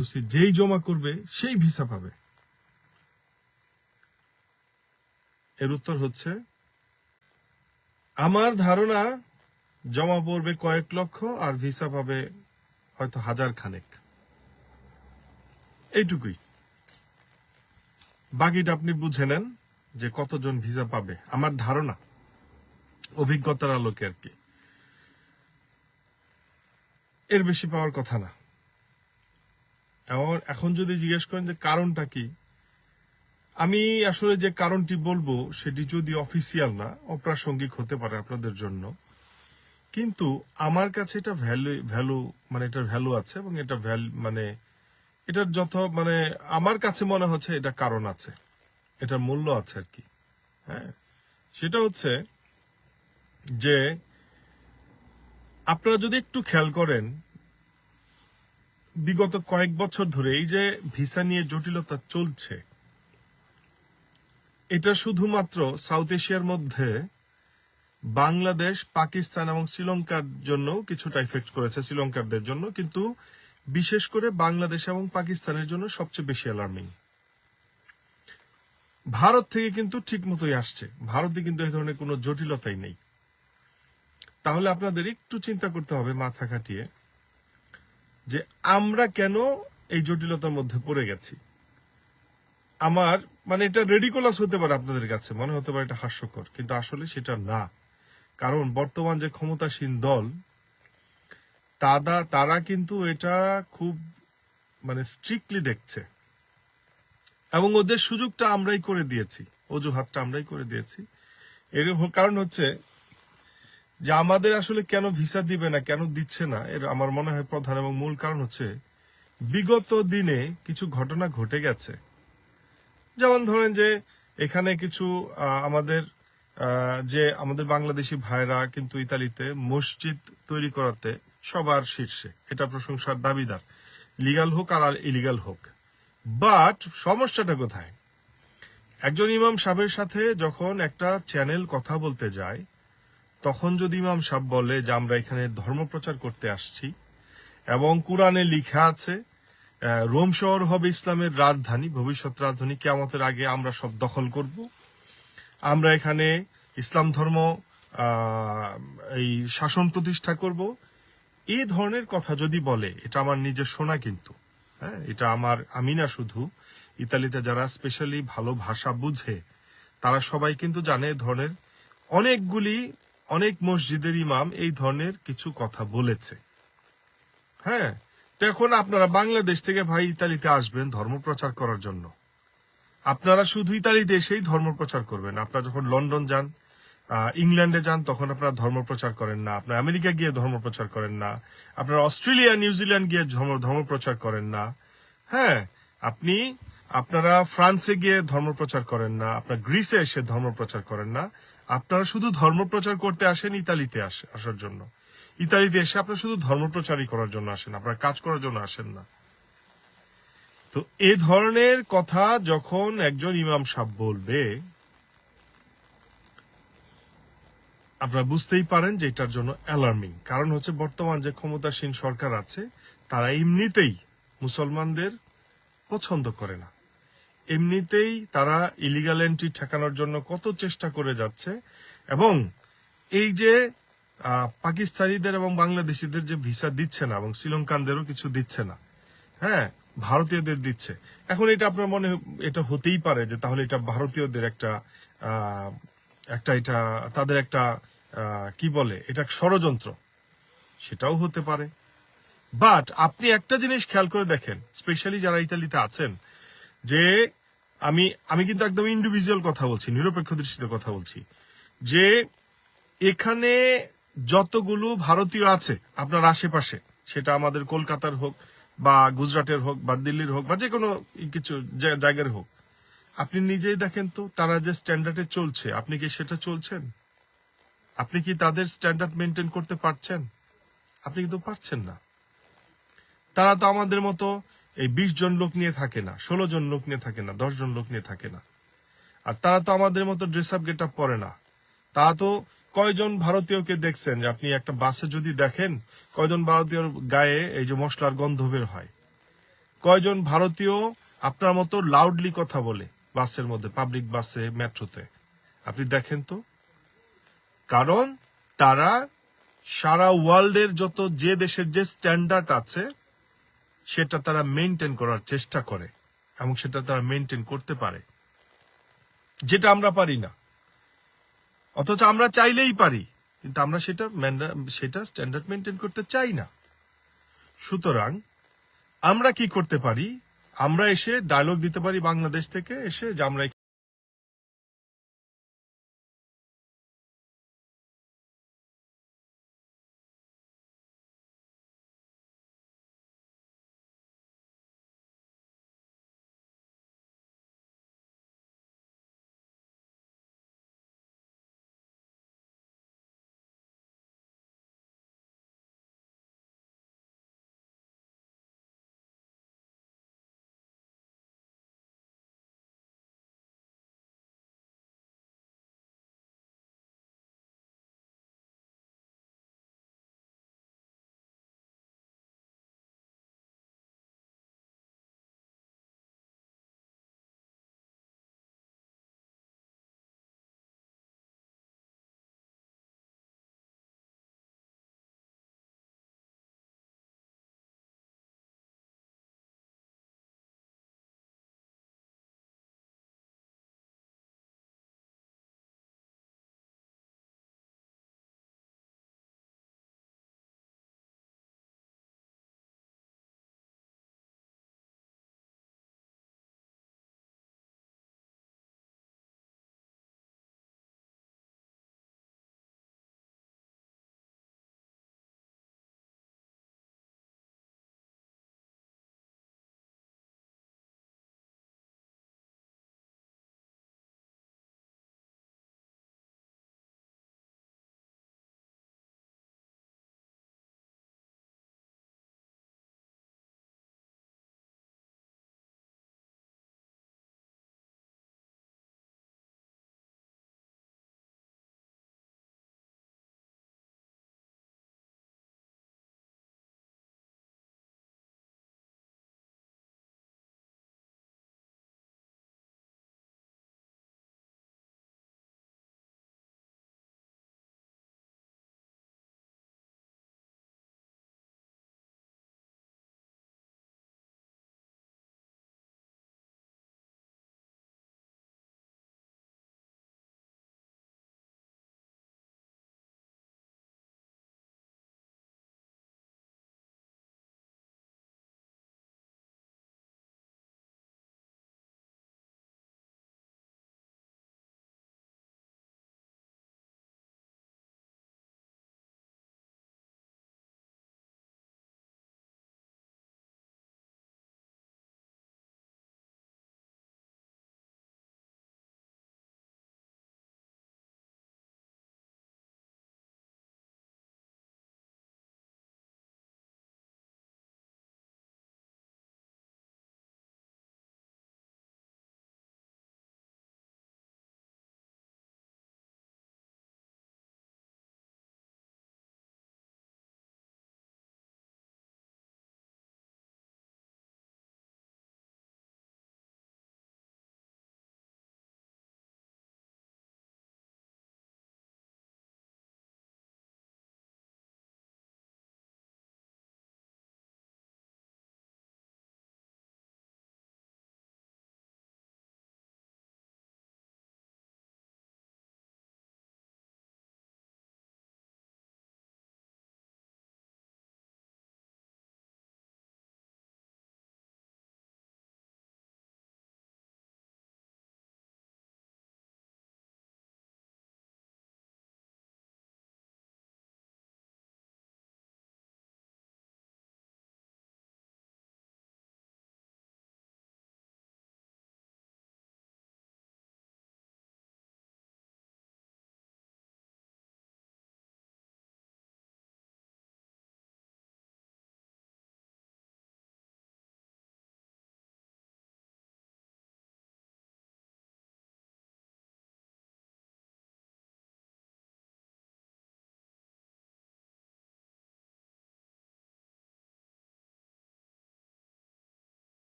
বলছি যেই জমা করবে, সেই ভিসা পাবে। এর উত্তর হচ্ছে, আমার ধারণা, জমা পড়বে কয়েক লক্ষ আর ভিসা পাবে হয়তো হাজার খানেক। এইটুকুই। বাকিটা আপনি বুঝে নেন যে কতজন ভিসা পাবে। আমার ধারণা, অভিজ্ঞতার আলোকে আর কি। এর বেশি পাওয়ার কথা না। এমন- এখন যদি জিজ্ঞেস করেন যে কারণটা কি, আমি আসলে যে কারণটি বলব সেটি যদি অফিসিয়াল না, অপ্রাসঙ্গিক হতে পারে আপনাদের জন্য। কিন্তু আমার কাছে এটা ভ্যালু ভ্যালু মানে এটার ভ্যালু আছে এবং এটা ভ্যালু মানে এটার যত মানে আমার কাছে মনে হচ্ছে এটা কারণ আছে, এটার মূল্য আছে আর কি হ্যাঁ? সেটা হচ্ছে যে আপনারা যদি একটু খেয়াল করেন বিগত কয়েক বছর ধরে এই যে ভিসা নিয়ে জটিলতা চলছে, এটা শুধুমাত্র সাউথ এশিয়ার মধ্যে বাংলাদেশ, পাকিস্তান এবং শ্রীলঙ্কার জন্য কিছুটা ইফেক্ট করেছে, শ্রীলঙ্কারদের জন্য। কিন্তু বিশেষ করে বাংলাদেশ এবং পাকিস্তানের জন্য সবচেয়ে বেশি অ্যালার্মিং ভারত থেকে কিন্তু ঠিক মতোই আসছে। ভারতে কিন্তু এই ধরনের কোনো জটিলতাই নেই। তাহলে আপনাদের একটু চিন্তা করতে হবে মাথা খাটিয়ে। যে আমরা কেন এই জটিলতার মধ্যে পড়ে গেছি? আমার মানে এটা রেডিকোলাস হতে পারে আপনাদের কাছে, মনে হতে পারে এটা হাস্যকর, কিন্তু আসলে সেটা না। কারণ বর্তমান যে ক্ষমতাসীন দল তারা তারা কিন্তু এটা খুব মানে স্ট্রিক্টলি দেখছে। এবং ওদের সুযোগটা আমরাই করে দিয়েছি, অজুহাতটা আমরাই করে দিয়েছি। এর কারণ হচ্ছে যে আমাদের আসলে কেন ভিসা দিবে না, কেন দিচ্ছে না, এর আমার মনে হয় প্রধান এবং মূল কারণ হচ্ছে বিগত দিনে কিছু ঘটনা ঘটে গেছে। যেমন ধরেন যে এখানে কিছু আমাদের যে আমাদের বাংলাদেশি ভাইরা কিন্তু ইতালিতে মসজিদ তৈরি করাতে সবার শীর্ষে, এটা প্রশংসার দাবিদার। লিগাল হোক আর ইলিগাল হোক। বাট সমস্যাটা কোথায়? একজন ইমাম সাহেবের সাথে যখন একটা চ্যানেল কথা বলতে যায় তখন যদি ইমাম সাহেব বলে যে আমরা এখানে ধর্ম প্রচার করতে আসছি এবং কোরআনে লিখা আছে রোম শহর হবে ইসলামের রাজধানী, ভবিষ্যৎ রাজধানী, কেয়ামতের আগে আমরা সব দখল করব। আমরা এখানে ইসলাম ধর্ম এই শাসন প্রতিষ্ঠা করব। এই ধরনের কথা যদি বলে, এটা আমার নিজের শোনা কিন্তু হ্যাঁ এটা আমার, আমি না শুধু, ইতালিতে যারা স্পেশালি ভালো ভাষা বুঝে, তারা সবাই কিন্তু জানে এ ধরনের অনেকগুলি অনেক মসজিদের ইমাম এই ধরনের কিছু কথা বলেছে। হ্যাঁ এখন আপনারা বাংলাদেশ থেকে ভাই ইতালিতে আসবেন ধর্ম প্রচার করার জন্য। আপনারা শুধু ইতালিতে এসেই ধর্ম প্রচার করবেন। আপনারা যখন লন্ডন যান ইংল্যান্ডে যান, তখন আপনারা ধর্ম প্রচার করেন না। আপনারা আমেরিকা গিয়ে ধর্ম প্রচার করেন না। আপনারা অস্ট্রেলিয়া নিউজিল্যান্ড গিয়ে ধর্ম প্রচার করেন না। হ্যাঁ আপনি, আপনারা ফ্রান্সে গিয়ে ধর্ম প্রচার করেন না। আপনার গ্রিসে এসে ধর্ম প্রচার করেন না। আপনারা শুধু ধর্ম প্রচার করতে আসেন, ইতালিতে আসার জন্য। ইতালিতে এসে আপনারা শুধু ধর্ম প্রচারই করার জন্য আসেন, আপনারা কাজ করার জন্য আসেন না। তো এ ধরনের কথা যখন একজন ইমাম সাহেব বলবে, আপনারা বুঝতেই পারেন যে এটার জন্য অ্যালার্মিং কারণ হচ্ছে বর্তমান যে ক্ষমতাসীন সরকার আছে, তারা এমনিতেই মুসলমানদের পছন্দ করে না। এমনিতেই তারা ইলিগাল এন্ট্রি ঠেকানোর জন্য কত চেষ্টা করে যাচ্ছে এবং এই যে পাকিস্তানিদের এবং বাংলাদেশিদের যে ভিসা দিচ্ছে না এবং শ্রীলঙ্কানদেরও কিছু দিচ্ছে না হ্যাঁ ভারতীয়দের দিচ্ছে। এখন এটা আপনার মনে এটা হতেই পারে যে তাহলে এটা ভারতীয়দের একটা একটা এটা, তাদের একটা কি বলে, এটা ষড়যন্ত্র। সেটাও হতে পারে। বাট আপনি একটা জিনিস খেয়াল করে দেখেন স্পেশালি যারা ইতালিতে আছেন, যে আমি আমি কিন্তু একদম ইন্ডিভিজুয়াল কথা বলছি, নিরপেক্ষ দৃষ্টিতে কথা বলছি। যে এখানে যতগুলো ভারতীয় আছে, আপনার আশেপাশে, সেটা আমাদের কলকাতার হোক বা গুজরাটের হোক বা দিল্লির হোক বা যে কোনো কিছু জায়গার হোক, আপনি নিজেই দেখেন তো তারা যে স্ট্যান্ডার্ডে চলছে। আপনি কি সেটা চলছেন? আপনি কি তাদের স্ট্যান্ডার্ড মেনটেন করতে পারছেন? আপনি কিন্তু পারছেন না। তারা তো আমাদের মতো এই বিশ জন লোক নিয়ে থাকে না, ষোলো জন লোক নিয়ে থাকে না, দশ জন লোক নিয়ে থাকে না। আর তারা তো আমাদের মতো ড্রেস আপ গেট আপ পরে না। তারা তো কয়জন ভারতীয়কে দেখছেন যে আপনি একটা বাসে যদি দেখেন, কয়জন ভারতীয়র গায়ে এই যে মশলার গন্ধ বের হয়? কয়জন ভারতীয় আপনার মতো লাউডলি কথা বলে বাসের মধ্যে পাবলিক বাসে, মেট্রোতে? আপনি দেখেন তো। কারণ তারা সারা ওয়ার্ল্ডের যত যে দেশের যে স্ট্যান্ডার্ড আছে সেটা তারা মেনটেন করার চেষ্টা করে এবং সেটা তারা মেনটেন করতে পারে। যেটা আমরা পারি না। অথচ আমরা চাইলেই পারি, কিন্তু আমরা সেটা সেটা স্ট্যান্ডার্ড মেনটেন করতে চাই না। সুতরাং আমরা কি করতে পারি? আমরা এসে ডায়লগ দিতে পারি বাংলাদেশ থেকে, এসে যে আমরা